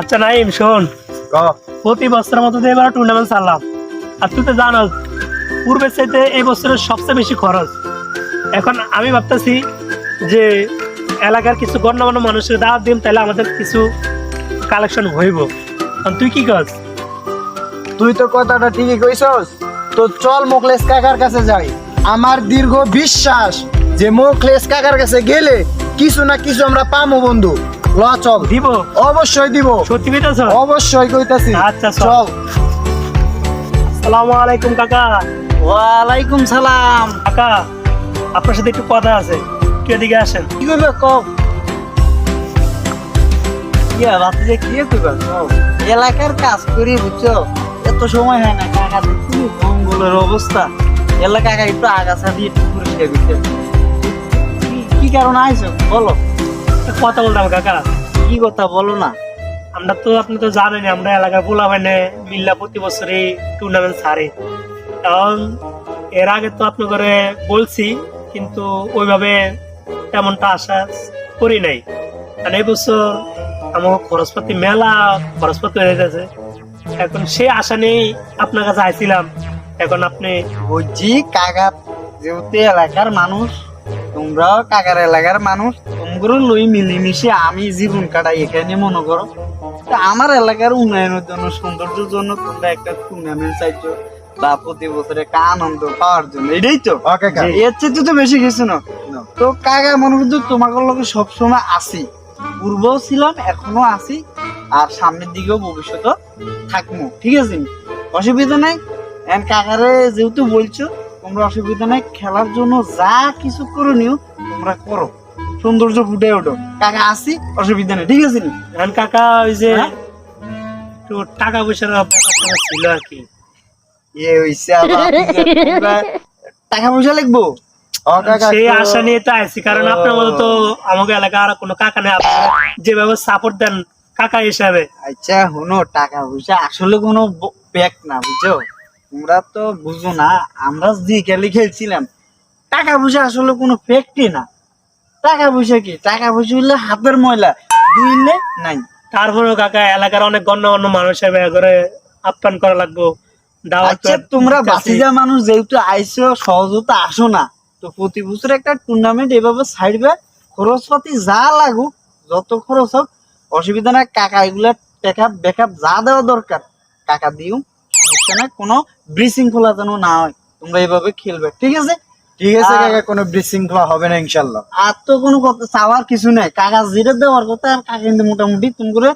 আচ্ছা নাইম শোন। প্রতি বছরের মতো এবার টুর্নামেন্ট চাললাম আর তুই তো জানো পূর্বের চাইতে এই বছরের সবচেয়ে বেশি খরচ। এখন আমি ভাবতেছি যে এলাকার কিছু গণ্যমান্য মানুষের দাওয়াত দিন তাহলে আমাদের কিছু কালেকশন হইব। তুই কি কর তুই তো কথাটা ঠিকই কইছস। তো চল মোকলেশ কাকার কাছে যাই। আমার দীর্ঘ বিশ্বাস যে মোকলেশ কাকার কাছে গেলে কিছু না কিছু আমরা পামো বন্ধু। চল। দিব। অবশ্যই দিব। সত্যি কইতাছ? অবশ্যই কইতাছি। আচ্ছা, চল। চল। সালামু আলাইকুম কাকা। ওয়ালাইকুম সালাম। কাকা আপনার সাথে একটু কথা আছে। একটু এদিকে আসেন। কি করবে কও? ইয়া রাত্রে কি করবে? এলাকার কাজ করি বুঝছ? এত সময় হয় না কাকা দেখছি জঙ্গলের অবস্থা। এলাকা কাকা একটু আগাছা দিয়ে একটু পরিষ্কার করতে কি- কি কারণে আইছো? বলো। কথা বলতাম কাকা। কি কথা বলো না? আমরা তো আপনি তো জানেন আমরা এলাকার পোলা মানে মিল্লা প্রতি বছরই টুর্নামেন্ট ছাড়ে। কারণ এর আগে তো আপনি করে বলছি কিন্তু ওইভাবে তেমনটা আশা করি নাই। কারণ এই বছর আমার খরচপাতি মেলা খরচপাতি হয়ে গেছে। এখন সে আশা নেই আপনার কাছে আইছিলাম। এখন আপনি বুঝছি কাকা যেহেতু এলাকার মানুষ তোমরাও কাকার এলাকার মানুষ তোমরা লই মিলিমিশে আমি জীবন কাটাই এখানে মনে করো। আমার এলাকার উন্নয়নের জন্য সৌন্দর্যের জন্য তোমরা একটা টুর্নামেন্ট চাইছো বা প্রতি বছর একটা আনন্দ পাওয়ার জন্য। এটাই তো। এর চেয়ে তো বেশি কিছু না। তো কাকা মনে করছ তোমাকে লোকে সবসময় আসি পূর্বও ছিলাম এখনও আছি। আর সামনের দিকেও ভবিষ্যতে থাকব। ঠিক আছে? অসুবিধা নাই। এন কাকারে যেহেতু বলছো তোমরা অসুবিধা নাই। খেলার জন্য যা কিছু করে নিও তোমরা করো। সৌন্দর্য ফুটে ওঠো। কাকা আসি? অসুবিধা নেই ঠিক আছে এখন কাকা ওই যে হ্যাঁ? একটু টাকা পয়সার ছিল আর কি। এ হইছে টাকা পয়সা লিখব সেই তো- আশা নিয়ে তো আইছি কারণ আপনার মতো তো আমাকে এলাকা আর কোনো কাকা নেই আপনারা যেভাবে সাপোর্ট দেন কাকা হিসাবে। আচ্ছা হুনো টাকা পয়সা আসলে কোনো ব্যাগ না বুঝছ? তোমরা তো বুঝো না আমরা যে খেলি খেলছিলাম টাকা পয়সা আসলে কোনো ফ্যাক্টরি না। টাকা পয়সা কি? টাকা পয়সা হইলে হাতের ময়লা। দুইলে নাই। তারপরেও কাকা এলাকার অনেক গণ্যমান্য মানুষ হিসেবে করে আপ্যায়ন করা লাগবো। দাওয়াত আচ্ছা তোমরা বাসিজা মানুষ যেহেতু আইসো সহজতে আসো না। তো প্রতি বছর একটা টুর্নামেন্ট এভাবে ছাড়বে খরচপাতি যা লাগুক যত খরচ হোক অসুবিধা না কাকা এগুলা ব্যাকআপ যা দেওয়া দরকার কাকা দিও। সমস্যা না কোনো বিশৃঙ্খলা যেন না হয়। তোমরা এভাবে খেলবে ঠিক আছে? ঠিক আছে কাকা কোনো বিশৃঙ্খলা হবে না ইনশাল্লাহ আর তো কোনো কথা চাওয়ার কিছু নাই। কাকা জিরে দেওয়ার কথা আর কাকা কিন্তু মোটামুটি তুমি করে